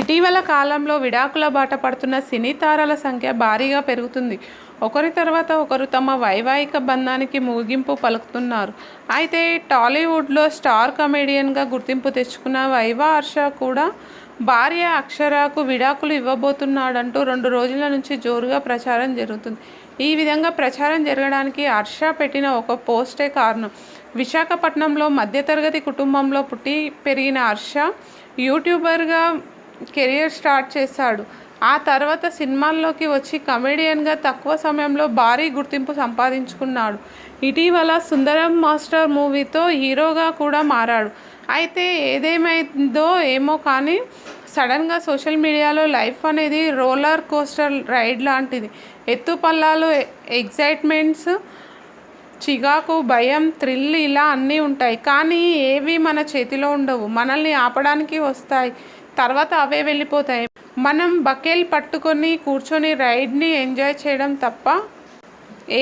ఇటీవల కాలంలో విడాకుల బాట పడుతున్న సినీ తారాల సంఖ్య భారీగా పెరుగుతుంది. ఒకరి తర్వాత ఒకరు తమ వైవాహిక బంధానికి ముగింపు పలుకుతున్నారు. అయితే టాలీవుడ్లో స్టార్ కమెడియన్గా గుర్తింపు తెచ్చుకున్న వైవా హర్ష కూడా భార్య అక్షరాకు విడాకులు ఇవ్వబోతున్నాడంటూ రెండు రోజుల నుంచి జోరుగా ప్రచారం జరుగుతుంది. ఈ విధంగా ప్రచారం జరగడానికి హర్ష పెట్టిన ఒక పోస్టే కారణం. విశాఖపట్నంలో మధ్యతరగతి కుటుంబంలో పుట్టి పెరిగిన హర్ష యూట్యూబర్గా కెరియర్ స్టార్ట్ చేశాడు. ఆ తర్వాత సినిమాల్లోకి వచ్చి కమెడియన్గా తక్కువ సమయంలో భారీ గుర్తింపు సంపాదించుకున్నాడు. ఇటీవల సుందరం మాస్టర్ మూవీతో హీరోగా కూడా మారాడు. అయితే ఏదేమైందో ఏమో కానీ సడన్గా సోషల్ మీడియాలో లైఫ్ అనేది రోలర్ కోస్టర్ రైడ్ లాంటిది. ఎత్తుపల్లాలు ఎగ్జైట్మెంట్స్ చికాకు భయం థ్రిల్ ఇలా అన్నీ ఉంటాయి. కానీ ఏవి మన చేతిలో ఉండవు. మనల్ని ఆపడానికి వస్తాయి. తర్వాత అవే వెళ్ళిపోతాయి. మనం బకేల్ పట్టుకొని కూర్చొని రైడ్ని ఎంజాయ్ చేయడం తప్ప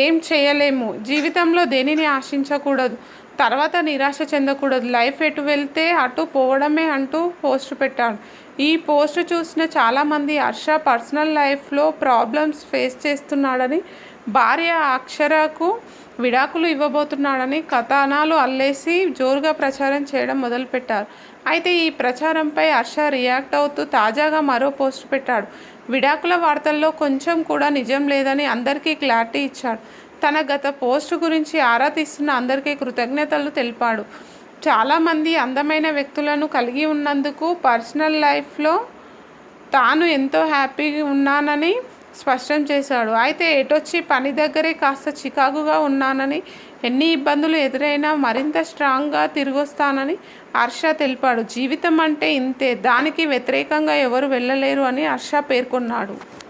ఏం చేయలేము. జీవితంలో దేనిని ఆశించకూడదు? తర్వాత నిరాశ చెందకూడదు. లైఫ్ ఎటు వెళ్తే అటు పోవడమే అంటూ పోస్ట్ పెట్టాడు ఈ పోస్ట్ చూసిన చాలామంది హర్ష పర్సనల్ లైఫ్లో ప్రాబ్లమ్స్ ఫేస్ చేస్తున్నాడని భార్య అక్షరకు విడాకులు ఇవ్వబోతున్నాడని కథనాలు అల్లేసి జోరుగా ప్రచారం చేయడం మొదలుపెట్టారు. అయితే ఈ ప్రచారంపై హర్ష రియాక్ట్ అవుతూ తాజాగా మరో పోస్ట్ పెట్టాడు. విడాకుల వార్తల్లో కొంచెం కూడా నిజం లేదని అందరికీ క్లారిటీ ఇచ్చాడు. తన గత పోస్ట్ గురించి ఆరా తీస్తున్న అందరికీ కృతజ్ఞతలు తెలిపాడు. చాలామంది అందమైన వ్యక్తులను కలిగి ఉన్నందుకు పర్సనల్ లైఫ్లో తాను ఎంతో హ్యాపీగా ఉన్నానని స్పష్టం చేశాడు. అయితే ఎటొచ్చి పని దగ్గరే కాస్త చికాకుగా ఉన్నానని ఎన్ని ఇబ్బందులు ఎదురైనా మరింత స్ట్రాంగ్గా తిరిగొస్తానని హర్ష తెలిపాడు. జీవితం అంటే ఇంతే. దానికి వ్యతిరేకంగా ఎవరు వెళ్ళలేరు అని హర్ష పేర్కొన్నాడు.